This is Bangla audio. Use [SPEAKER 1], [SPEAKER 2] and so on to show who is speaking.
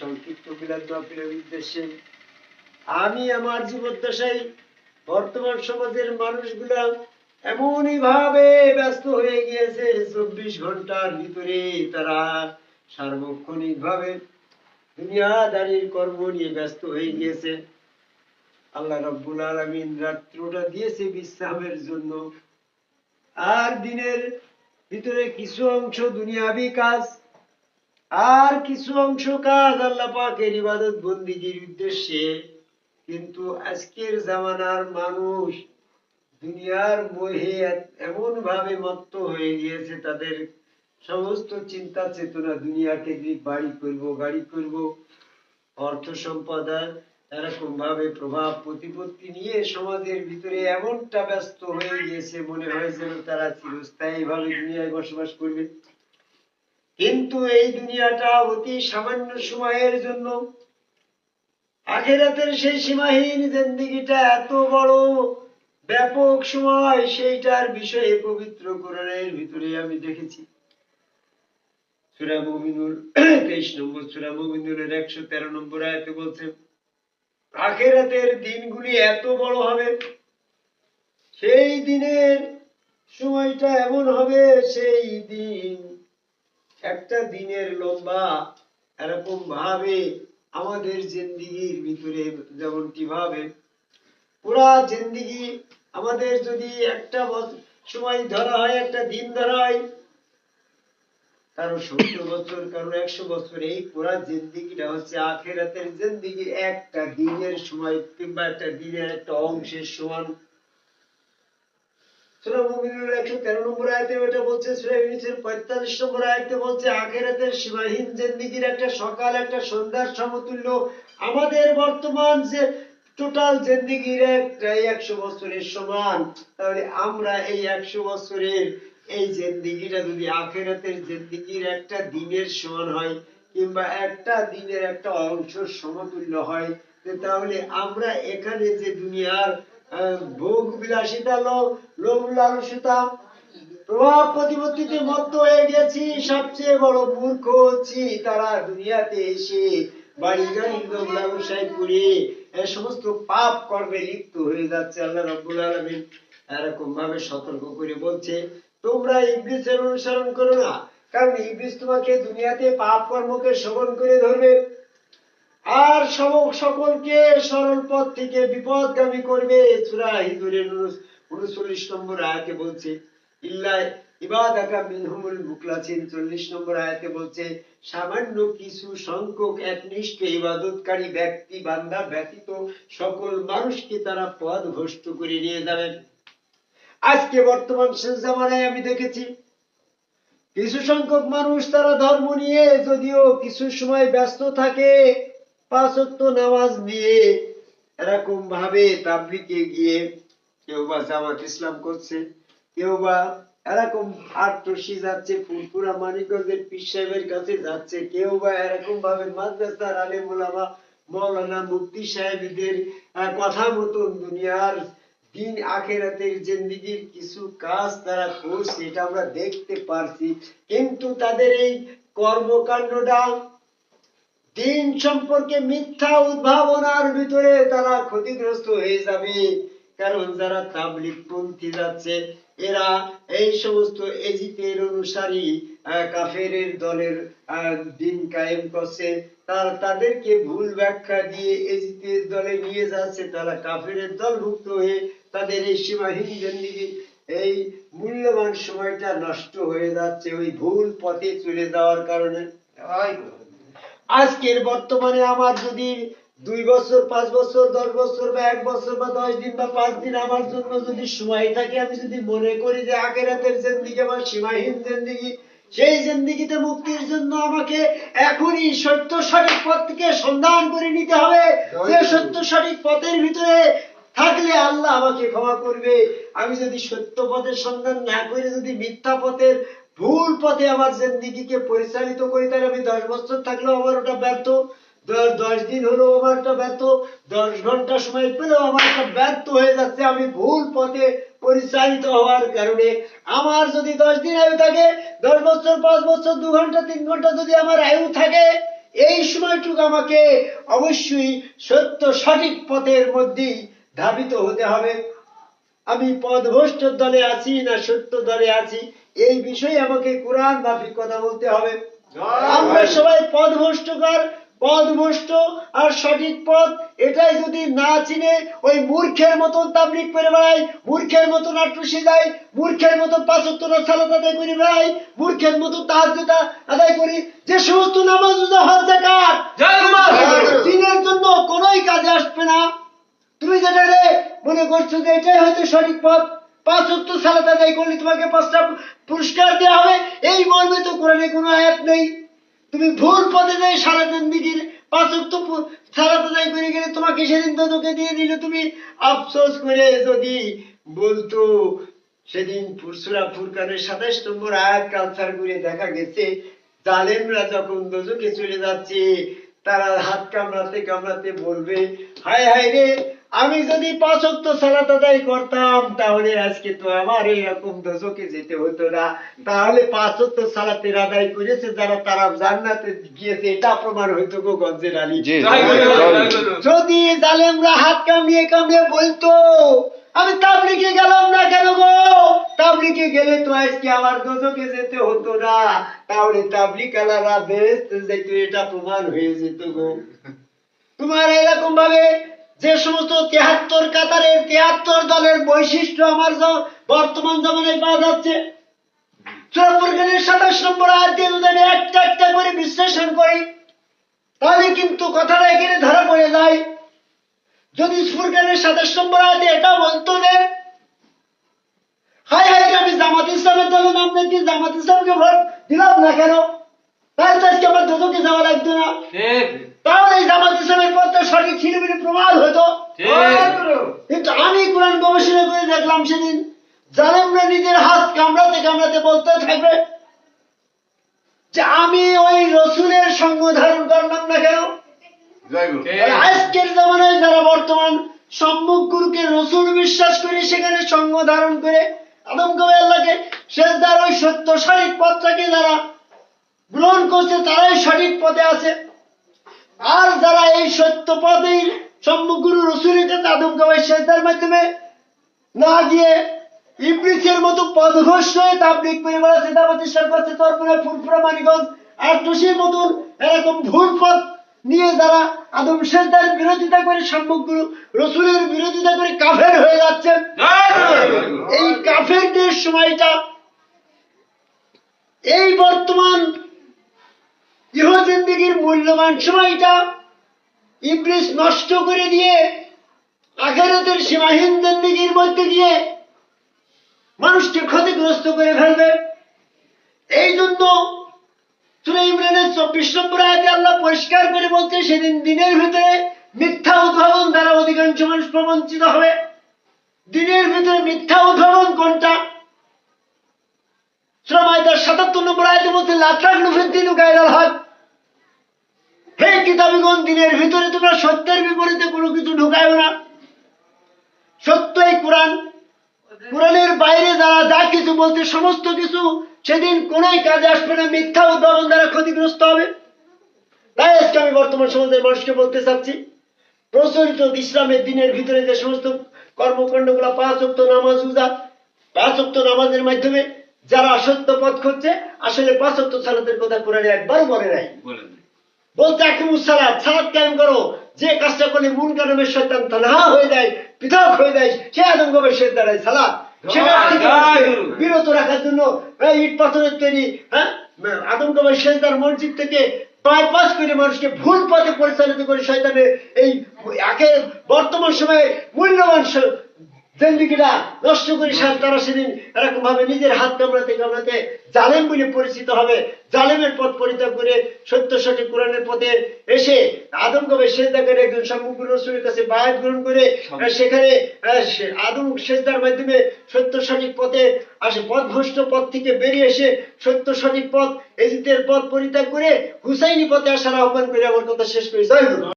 [SPEAKER 1] সংক্ষিপ্ত বিলাদ মাহফিলের উদ্দেশ্যে, আমি আমার জীবদ্দশায় বর্তমান সমাজের মানুষগুলা এমনই ভাবে ব্যস্ত হয়ে গিয়েছে, চব্বিশ ঘণ্টার ভিতরে তারা সার্বক্ষণিক ভাবে দুনিয়াদারির কর্ম নিয়ে ব্যস্ত হয়ে গিয়েছে। আল্লাহ রাব্বুল আলামিন রাত্রটা দিয়েছে বিশ্রামের জন্য। আর দিনের ভিতরে কিছু অংশ দুনিয়াবি কাজ আর কিছু অংশ কাজ আল্লাহ পাকের ইবাদত বন্দিগির উদ্দেশ্যে, কিন্তু আজকের জামানার মানুষ দুনিয়ার মোহে এমন ভাবে মত্ত হয়ে গিয়েছে, তাদের সমস্ত চিন্তা চেতনা দুনিয়া কেন্দ্রিক বাড়ি করব, গাড়ি করব, অর্থ সম্পদ এরকম ভাবে প্রভাব প্রতিপত্তি নিয়ে সমাজের ভিতরে এমনটা ব্যস্ত হয়ে গিয়েছে, মনে হয় যেন তারা চিরস্থায়ী ভাবে দুনিয়ায় বসবাস করবে। কিন্তু এই দুনিয়াটা অতি সামান্য সময়ের জন্য। আখেরাতের সেই সীমাহীন জিন্দিগিটা এত বড়, ব্যাপক সময় সেইটার বিষয়ে পবিত্র কোরআনের ভিতরে আমি দেখেছি। 23 নম্বর সূরা মুমিনুলের 113 নম্বর আয়াতে বলছে, আখেরাতের দিনগুলি এত বড় হবে, সেই দিনের সময়টা এমন হবে, সেই দিন একটা দিনের লম্বা এরকম ভাবে আমাদের জিন্দিগির ভিতরে, যেমন কীভাবে? পুরা জিন্দিগি আমাদের যদি একটা সময় ধরা হয়, একটা দিন ধরা হয়, কারও সত্তর বছর, কারও একশো বছর, এই পুরা জিন্দিগিটা হচ্ছে আখেরাতের জিন্দিগি। একটা দিনের সময় কিংবা একটা দিনের একটা অংশের সমান সূরা মুমিনুর 113 নম্বর এটা বলছে সূরা ইউনূসের 45 নম্বর বলছে আখিরাতের সীমাহীন একটা সকাল, একটা সন্ধ্যার সমতুল্য। আমাদের বর্তমান যে টোটাল জিন্দেগির একটা 100 বছরের সমান। তাহলে আমরা এই 100 বছরের এই জিন্দেগিটা যদি আখেরাতের জিন্দেগির একটা দিনের সমান হয়, কিংবা একটা দিনের একটা অংশ সমতুল্য হয়, তাহলে আমরা এখানে যে দুনিয়ার ভোগ বিলাসিতা লোভ লালসতা। প্রভাব প্রতিপত্তিতে মত্ত হয়ে গেছি, সবচেয়ে বড় মূর্খ হচ্ছি, তারা দুনিয়াতে এসে সমস্ত পাপ কর্মে লিপ্ত হয়ে যাচ্ছে আল্লাহ এরকম ভাবে সতর্ক করে বলছে, তোমরা ইবলিসের অনুসরণ করো না, কারণ ইবলিস তোমাকে দুনিয়াতে পাপ কর্মকে শোভন করে ধরবে। আর সব- সকলকে সরল পথ থেকে বিপদগামী করবে সূরা হিজরের উনচল্লিশ নম্বর আয়াতে বলছে ইল্লা ইবাদাকা মিনহুমুল মুখলাসিন চল্লিশ নম্বর আয়াতে বলছে, সামান্য কিছু সংখ্যক একনিষ্ঠ ইবাদতকারী ব্যক্তি, বান্দা ব্যতীত সকল মানুষকে তারা পথ ভ্রষ্ট করে নিয়ে যাবেন আজকে বর্তমান শেষ জামানায় আমি দেখেছি, কিছু সংখ্যক মানুষ তারা ধর্ম নিয়ে যদিও কিছু সময় ব্যস্ত থাকে পাঁচ ওয়াক্ত নামাজ নিয়ে এরকম ভাবে তাবলিকে গিয়ে কেউ বা জামাত ইসলাম করছে কেউ বা এরকম আটটসি যাচ্ছে ফুলপুরা মানিকগঞ্জের পীর সাহেবের কাছে যাচ্ছে কেউ বা এরকম ভাবে মাদ্রাসার আলেম ওলামা মৌলানা মুফতি সাহেবদের কথা মতন দুনিয়ার দিন আখেরাতের জিন্দিগির কিছু কাজ তারা করছে, এটা আমরা দেখতে পারছি। কিন্তু তাদের এই কর্মকাণ্ডটা দিন সম্পর্কে মিথ্যা উদ্ভাবনার ভিতরে তারা ক্ষতিগ্রস্ত হয়ে যাবে। কারণ যারা তাবলিগ পন্থী যাচ্ছে এরা এই সমস্ত এজিতের অনুসারী আহ, কাফেরের দলের দিন কায়েম করছে। তার তাদেরকে ভুল ব্যাখ্যা দিয়ে এজিতের দলে নিয়ে যাচ্ছে। তারা কাফেরের দলভুক্ত হয়ে তাদের এই সীমাহীন জিন্দিগি এই মূল্যবান সময়টা নষ্ট হয়ে যাচ্ছে। ওই ভুল পথে চলে যাওয়ার কারণে। আজকের বর্তমানে আমার যদি দুই বছর পাঁচ বছর দশ বছর বা এক বছর বা দশ দিন বা পাঁচ দিন আমার জন্য যদি সময় থাকে আমি যদি মনে করি যে আখেরাতের জিন্দিগি আমার সীমাহীন জিন্দিগি সেই জিন্দিগিতে মুক্তির জন্য আমাকে এখনই সত্য সঠিক পথ থেকে সন্ধান করে নিতে হবে। যে সত্য সঠিক পথের ভিতরে থাকলে আল্লাহ আমাকে ক্ষমা করবে। আমি যদি সত্য পথের সন্ধান না করে যদি মিথ্যা পথের ভুল পথে আমার জিন্দিগিকে পরিচালিত করি তাহলে আমি দশ বছর থাকলেও আমার ওটা ব্যর্থ। দশ দিন হলেও আমার একটা ব্যর্থ। দশ ঘণ্টা সময় পেলেও আমার একটা ব্যর্থ হয়ে যাচ্ছে। আমি ভুল পথে পরিচালিত হওয়ার কারণে আমার যদি দশ দিন আয়ু থাকে, দশ বছর, পাঁচ বছর, দু ঘণ্টা, তিন ঘণ্টা যদি আমার আয়ু থাকে, এই সময়টুকু আমাকে অবশ্যই সত্য সঠিক পথের মধ্যেই ধাবিত হতে হবে। আমি পদভ্রষ্ট দলে আছি না সত্য দলে আছি এই বিষয়ে আমাকে কোরআন মাফিক কথা বলতে হবে। আমরা সবাই পদভ্রষ্টকার পদভ্রষ্ট আর সঠিক পথ এটাই যদি না চিনে ওই মূর্খের মতন তাবলিক করে বেড়াই মূর্খের মতন আটুসে যায় মূর্খের মতন পাঁচত্তর সালাত আদায় করে বেড়াই মূর্খের মতন তাহাজ্জুদা আদায় করি যে সমস্ত নামাজ রোজা হজ জাকাত তোমার দিনের জন্য কোনোই কাজে আসবে না তুমি যেটা রে মনে করছ যে এটাই হয়তো সঠিক পথ? পাঁচ উত্তর সালাত করলে তোমাকে পাঁচটা পুরস্কার দেওয়া হবে। এই মর্মে তো কোরআনে কোনো আয়াত নেই। তুমি ভুল পথে যাই সারা জিন্দিগির পাঁচ উত্তর সালাত আদায় করে গেলে তোমাকে সেদিন তো তোকে দিয়ে দিল। তুমি আফসোস করে যদি বলতো, সেদিন ফুরসুরা ফুরকানের সাতাশ নম্বর আয়াত কালচার করে দেখা গেছে। জালেমরা যখন দোজকে চলে যাচ্ছে, তারা হাত কামড়াতে কামড়াতে বলবে, হায় হায় রে আমি যদি পাঁচ অক্ত সালাত আদায় করতাম তাহলে আজকে তো আমার এইরকম দোজকে যেতে হতো না। তাহলে পাঁচ অক্ত সালাতের আদায় করেছে যারা তারা জান্নাতে গিয়েছে এটা প্রমাণ হইতো গো গঞ্জের আলী। যদি জালেমরা হাত কামড়িয়ে কামড়িয়ে বলতো আমি তাবলিকে গেলাম না কেন গো? তাবলিকে গেলে তো আজকে আমার দোজকে যেতে হতো না। তাহলে তাবলিক আলারা বেহেস্ত যেত এটা প্রমাণ হয়ে যেত গো। তোমার এরকম ভাবে যে সমস্ত তেহাত্তর কাতারের তেহাত্তর দলের বৈশিষ্ট্য আমার বর্তমান জমানায় পাওয়া যাচ্ছে। চুরাপুরখানের সাতাশ নম্বর আয়াতে যদি একটা একটা করে বিশ্লেষণ করি। তাহলে কিন্তু কথাটা এখানে ধরা পড়ে যায়। যদি ফুরকানের সাতাশ নম্বর আয়াতে এটা বলতো যে হাই হাই আমি জামাত ইসলামের দলে নাম দেখি জামাত ইসলামকে ভোট দিলাম না কেন? তাহলে তো আজকে আমার দুদকে যাওয়া লাগতো না। তাহলে এই জামাত ইসলামের পথটা সঠিক ছিল বলে প্রমাণ হতো
[SPEAKER 2] ঠিক।
[SPEAKER 1] কিন্তু আমি কোরআন গবেষণা করে দেখলাম সেদিন। জালেমরা নিজের হাত কামড়াতে কামড়াতে বলতে থাকবে যে আমি ওই রসুলের সঙ্গ ধারণ করলাম না কেন? আজকের জামানায় যারা বর্তমান সম্মুখ গুরুকে রসুল বিশ্বাস করে সেখানে সঙ্গ ধারণ করে আদম কবে আল্লাহকে শেষ দ্বার ওই সত্য সঠিক পথটাকে যারা গ্রহণ করছে তারাই সঠিক পথে আছে। আর যারা এই সত্য পথেই সম্মুখ গুরু রসুলের কাছে আদম কবে শেষদার মাধ্যমে না গিয়ে ইবলিসের মতো পদঘোষ হয়ে তাবলিক করে বেড়াচ্ছে দাবাতি করছে তারপরে ফুরফুরা মানিগঞ্জ আর টুসির মতন এরকম ভুল পথ নিয়ে যারা আদম শেষদার বিরোধিতা করে, সম্মুখগুরু রসুলের বিরোধিতা করে কাফের হয়ে যাচ্ছে। এই কাফেরদের সময়টা এই বর্তমান ইহ জিন্দিগির মূল্যবান সময়টা ইবলিস নষ্ট করে দিয়ে আখেরাতের সীমাহীন জিন্দিগির মধ্যে গিয়ে মানুষকে ক্ষতিগ্রস্ত করে ফেলবে। এই জন্য সূরা ইমরানের চব্বিশ নম্বর আয়াতে আল্লাহ পরিষ্কার করে বলছে সেদিন দিনের ভিতরে মিথ্যা উদ্ভাবন দ্বারা অধিকাংশ মানুষ প্রবঞ্চিত হবে। দিনের ভিতরে মিথ্যা উদ্ভাবন কোনটা? সূরা মাইদার সাতাত্তর নম্বর আয়াতে বলছে লাটরাক নুফিদ্দিন গায়রাল হক। হে কিতাবিগণ, দিনের ভিতরে তোমরা সত্যের বিপরীতে কোনো কিছু ঢুকায়ও না সত্য এই কোরআন কোরআনের বাইরে যারা যা কিছু বলতে সমস্ত কিছু সেদিন কোনোই কাজে আসবে না মিথ্যা উদ্ভাবন দ্বারা ক্ষতিগ্রস্ত হবে। তাই আজকে আমি বর্তমান সমাজের মানুষকে বলতে চাচ্ছি প্রচলিত ইসলামের দিনের ভিতরে যে সমস্ত কর্মকাণ্ডগুলা পাঁচ অক্ত নামাজ উজা পাঁচ অক্ত নামাজের মাধ্যমে যারা সত্য পথ খুঁজছে আসলে পাঁচ অক্ত সালাতের কথা কোরআনে একবারও বলে নাই। বলতে আকিমুস সালাত সালাত কায়েম করো। যে কাজটা করলে মুন কারণের তানহা হয়ে যায় পৃথক হয়ে যায় সে আদমগমের সে দাঁড়ায় সালাত। সেটা। বিরত রাখার জন্য ইট পাথরের তৈরি হ্যাঁ আদমগমের শেষদার মসজিদ থেকে বাইপাস করে মানুষকে ভুল পথে পরিচালিত করে শয়তানের এই একে বর্তমান সময়ে মূল্যবান জিন্দিগিটা নষ্ট করে সার তারা সেদিন এরকম ভাবে নিজের হাত কামড়াতে কামড়াতে জালেম বলে পরিচিত হবে। জালেমের পথ পরিত্যাগ করে সত্য সঠিক কোরআনের পথে এসে আদম কবে সেজদা করে একজন সম্মুখ রসুলের কাছে বায়াত গ্রহণ করে সেখানে আদম সেজদার মাধ্যমে সত্য সঠিক পথে আসে পথভ্রষ্ট পথ থেকে বেরিয়ে এসে সত্য সঠিক পথ এজিতের পথ পরিত্যাগ করে হুসাইনি পথে আসার আহ্বান করে আমার কথা শেষ করি।